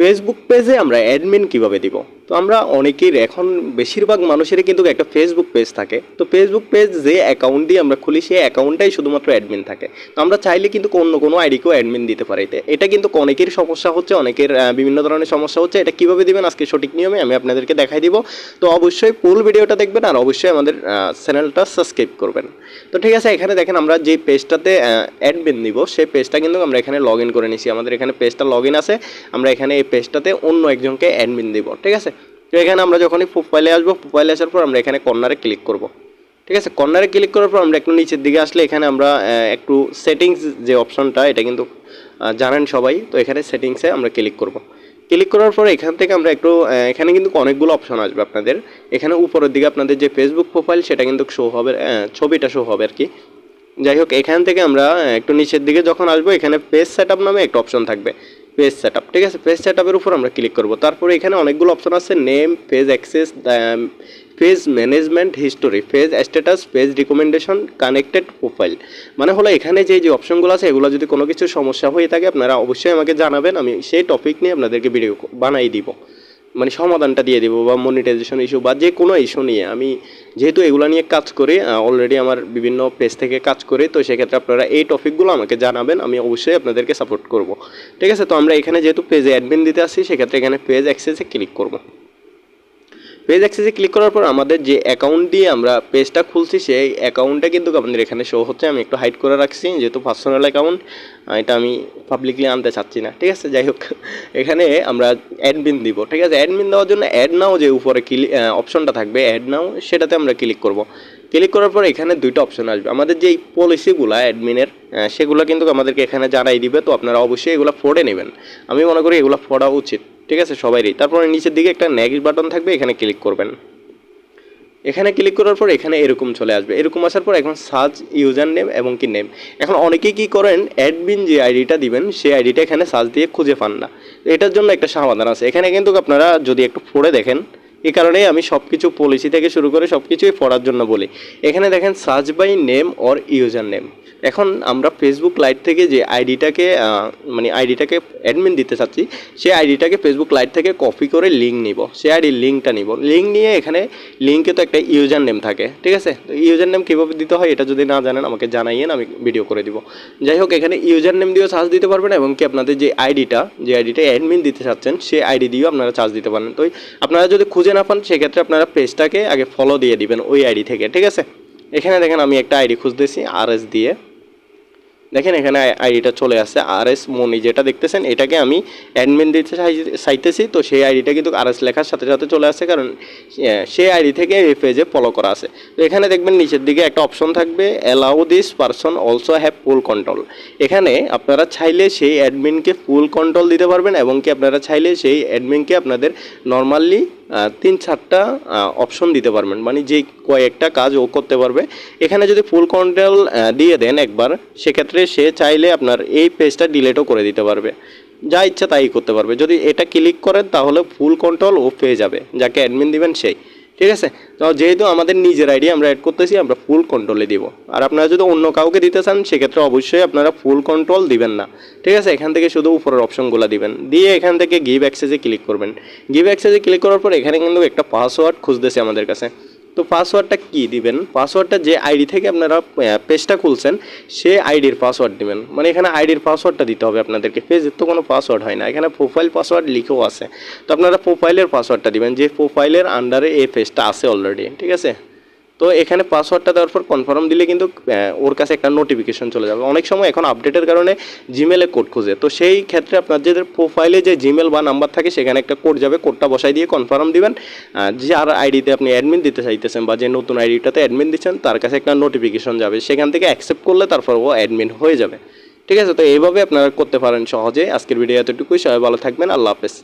Facebook পেজে আমরা admin কীভাবে দিব? তো আমরা অনেকের এখন বেশিরভাগ মানুষেরই কিন্তু একটা ফেসবুক পেজ থাকে। তো ফেসবুক পেজ যে অ্যাকাউন্ট দিয়ে আমরা খুলি, সেই অ্যাকাউন্টটাই শুধুমাত্র অ্যাডমিন থাকে। তো আমরা চাইলে কিন্তু অন্য কোনো আইডিকেও অ্যাডমিন দিতে পারি। এটা কিন্তু অনেকের সমস্যা হচ্ছে, অনেকের বিভিন্ন ধরনের সমস্যা হচ্ছে। এটা কীভাবে দিবেন? আজকে সঠিক নিয়মে আমি আপনাদেরকে দেখাই দিব। তো অবশ্যই ফুল ভিডিওটা দেখবেন আর অবশ্যই আমাদের চ্যানেলটা সাবস্ক্রাইব করবেন। তো ঠিক আছে, এখানে দেখেন আমরা যে পেজটাতে অ্যাডমিন দিব সেই পেজটা কিন্তু আমরা এখানে লগ ইন করে নিছি। আমাদের এখানে পেজটা লগ ইন আছে। আমরা এখানে এই পেজটাতে অন্য একজনকে অ্যাডমিন দিব। ঠিক আছে? তো এখানে আমরা যখনই প্রোফাইলে আসব প্রোফাইলে আসার পর আমরা এখানে কর্নারে ক্লিক করব। ঠিক আছে? কর্নারে ক্লিক করার পর আমরা একটু নিচের দিকে আসলে এখানে আমরা একটু সেটিংস যে অপশনটা এটা কিন্তু জানেন সবাই, তো এখানে সেটিংসে আমরা ক্লিক করব। ক্লিক করার পরে এখান থেকে আমরা একটু এখানে কিন্তু অনেকগুলো অপশন আসবে আপনাদের। এখানে উপরের দিকে আপনাদের যে ফেসবুক প্রোফাইল সেটা কিন্তু শো হবে ছবিটা শো হবে আর কি। যাই হোক, এখান থেকে আমরা একটু নিচের দিকে যখন আসব, এখানে পেজ সেট নামে একটা অপশন থাকবে। পেজ সেট ঠিক আছে? পেজ সেট উপর আমরা ক্লিক করব। তারপরে এখানে অনেকগুলো অপশন আছে name page access page management history page status page recommendation connected profile মানে হলো এখানে যে যে অপশনগুলো আছে, এগুলো যদি কোনো কিছু সমস্যা হয়ে থাকে, আপনারা অবশ্যই আমাকে জানাবেন, আমি সেই টপিক নিয়ে আপনাদেরকে ভিডিও বানাই দিব। মানে সমাধানটা দিয়ে দেবো বা মনিটাইজেশন ইস্যু বা যে কোনো ইস্যু নিয়ে। আমি যেহেতু এগুলো নিয়ে কাজ করি অলরেডি আমার বিভিন্ন পেজ থেকে কাজ করি, তো সেক্ষেত্রে আপনারা এই টপিকগুলো আমাকে জানাবেন, আমি অবশ্যই আপনাদেরকে সাপোর্ট করব। ঠিক আছে, তো আমরা এখানে যেহেতু পেজে অ্যাডমিন দিতে আসি, সেক্ষেত্রে এখানে পেজ অ্যাক্সেসে ক্লিক করব। পেজ অ্যাক্সেসে ক্লিক করার পর আমাদের যে অ্যাকাউন্ট দিয়ে আমরা পেজটা খুলছি, সেই অ্যাকাউন্টটা কিন্তু আপনাদের এখানে শো হচ্ছে। আমি একটু হাইড করে রাখছি, যেহেতু পার্সোনাল অ্যাকাউন্ট এটা আমি পাবলিকলি আনতে চাচ্ছি না। ঠিক আছে? যাই হোক, এখানে আমরা অ্যাডমিন দিব। ঠিক আছে? অ্যাডমিন দেওয়ার জন্য অ্যাড নাও যে উপরে ক্লিক অপশনটা থাকবে অ্যাড নাও সেটাতে আমরা ক্লিক করব। ক্লিক করার পর এখানে দুইটা অপশন আসবে। আমাদের যেই পলিসিগুলো অ্যাডমিনের সেগুলো কিন্তু আমাদেরকে এখানে জানাই দিবে। তো আপনারা অবশ্যই এগুলো ফোড়ে নেবেন। আমি মনে করি এগুলো ফোড়া উচিত। ঠিক আছে সবারই তারপরে নিচের দিকে একটা নেক্সট বাটন থাকবে, এখানে ক্লিক করবেন। এখানে ক্লিক করার পর এখানে এরকম চলে আসবে। এরকম আসার পর এখন সার্চ ইউজার নেম এবং কি নেম এখন অনেকেই কি করেন অ্যাডমিন যে আইডিটা দিবেন, সেই আইডিটা এখানে সার্চ দিয়ে খুঁজে পান না। এটার জন্য একটা সমাধান আছে। এখানে কিন্তু আপনারা যদি একটু পড়ে দেখেন এই কারণেই আমি সব কিছু পলিসি থেকে শুরু করে সব কিছুই পড়ার জন্য বলি। এখানে দেখেন search by name or user name এখন আমরা ফেসবুক লাইট থেকে যে আইডিটাকে মানে আইডিটাকে অ্যাডমিন দিতে চাচ্ছি, সেই আইডিটাকে ফেসবুক লাইট থেকে কপি করে লিঙ্ক নিব। সেই আইডির লিঙ্কটা নিব। লিঙ্ক নিয়ে এখানে লিঙ্কে তো একটা ইউজার নেম থাকে, ঠিক আছে? তো ইউজার নেম কীভাবে দিতে হয় এটা যদি না জানেন, আমাকে জানাইয়েন, আমি ভিডিও করে দিব। যাই হোক, এখানে ইউজার নেম দিয়েও চার্জ দিতে পারবেন এবং কি আপনাদের যে আইডিটা যে আইডিটা অ্যাডমিন দিতে চাচ্ছেন, সেই আইডি দিয়েও আপনারা চার্জ দিতে পারেন। তো আপনারা যদি খুঁজে না পান, সেক্ষেত্রে আপনারা পেজটাকে আগে ফলো দিয়ে দিবেন ওই আইডি থেকে, ঠিক আছে? এখানে দেখেন আমি একটা আইডি খুঁজতেছি আর এস দিয়ে। দেখেন এখানে আইডিটা চলে আসছে আর এস মনি যেটা দেখতেছেন, এটাকে আমি অ্যাডমিন দিতে চাই- চাইতেছি, তো সেই আইডিটা কিন্তু আর এস লেখার সাথে সাথে চলে আসছে, কারণ সেই আইডি থেকে এই পেজে ফলো করা আছে। তো এখানে দেখবেন নিচের দিকে একটা অপশন থাকবে allow this person also have full control এখানে আপনারা চাইলে সেই অ্যাডমিনকে ফুল কন্ট্রোল দিতে পারবেন, এবং কি আপনারা চাইলে সেই অ্যাডমিনকে আপনাদের নর্মালি তিন চারটা অপশন দিতে পারবেন। মানে যে কয়েকটা কাজ ও করতে পারবে। এখানে যদি ফুল কন্ট্রোল দিয়ে দেন একবার, সেক্ষেত্রে সে চাইলে আপনার এই পেজটা ডিলেটও করে দিতে পারবে। যা ইচ্ছা তাই করতে পারবে। যদি এটা ক্লিক করেন, তাহলে ফুল কন্ট্রোল ও পেয়ে যাবে। যাকে অ্যাডমিন দিবেন সেই। ঠিক আছে? তো যেহেতু আমাদের নিজের আইডি আমরা অ্যাড করতেছি, আমরা ফুল কন্ট্রোলে দিব। আর আপনারা যদি অন্য কাউকে দিতে চান, সেক্ষেত্রে অবশ্যই আপনারা ফুল কন্ট্রোল দিবেন না। ঠিক আছে? এখান থেকে শুধু উপরের অপশনগুলো দিবেন। দিয়ে এখান থেকে গিভ অ্যাক্সেসে ক্লিক করবেন। গিভ অ্যাক্সেসে ক্লিক করার পর এখানে কিন্তু একটা পাসওয়ার্ড খুঁজতেছে আমাদের কাছে। তো পাসওয়ার্ডটা কি দিবেন? পাসওয়ার্ডটা যে আইডি থেকে আপনারা পেজটা খুলছেন সে আইডির পাসওয়ার্ড দিবেন। মানে এখানে আইডির পাসওয়ার্ডটা দিতে হবে আপনাদেরকে। পেজের তো কোনো পাসওয়ার্ড হয় না। এখানে প্রোফাইল পাসওয়ার্ড লিখেও আছে। তো আপনারা প্রোফাইলের পাসওয়ার্ডটা দিবেন, যে প্রোফাইলের আন্ডারে এই পেজটা আছে অলরেডি ঠিক আছে? তো এখানে পাসওয়ার্ডটা দেওয়ার পর কনফার্ম দিলে কিন্তু ওর কাছে একটা নোটিফিকেশন চলে যাবে। অনেক সময় এখন আপডেটের কারণে জিমেলে কোড খুঁজে। তো সেই ক্ষেত্রে আপনার যে প্রোফাইলে যে জিমেল বা নাম্বার থাকে, সেখানে একটা কোড যাবে। কোডটা বসাই দিয়ে কনফার্ম দিবেন। যার আইডিতে আপনি অ্যাডমিন দিতে চাইতেছেন বা যে নতুন আইডিটাতে অ্যাডমিন দিচ্ছেন, তার কাছে একটা নোটিফিকেশন যাবে। সেখান থেকে অ্যাকসেপ্ট করলে তারপর ও অ্যাডমিন হয়ে যাবে। ঠিক আছে? তো এইভাবে আপনারা করতে পারেন সহজে। আজকের ভিডিও এতটুকুই। সবাই ভালো থাকবেন। আল্লাহ হাফেজ।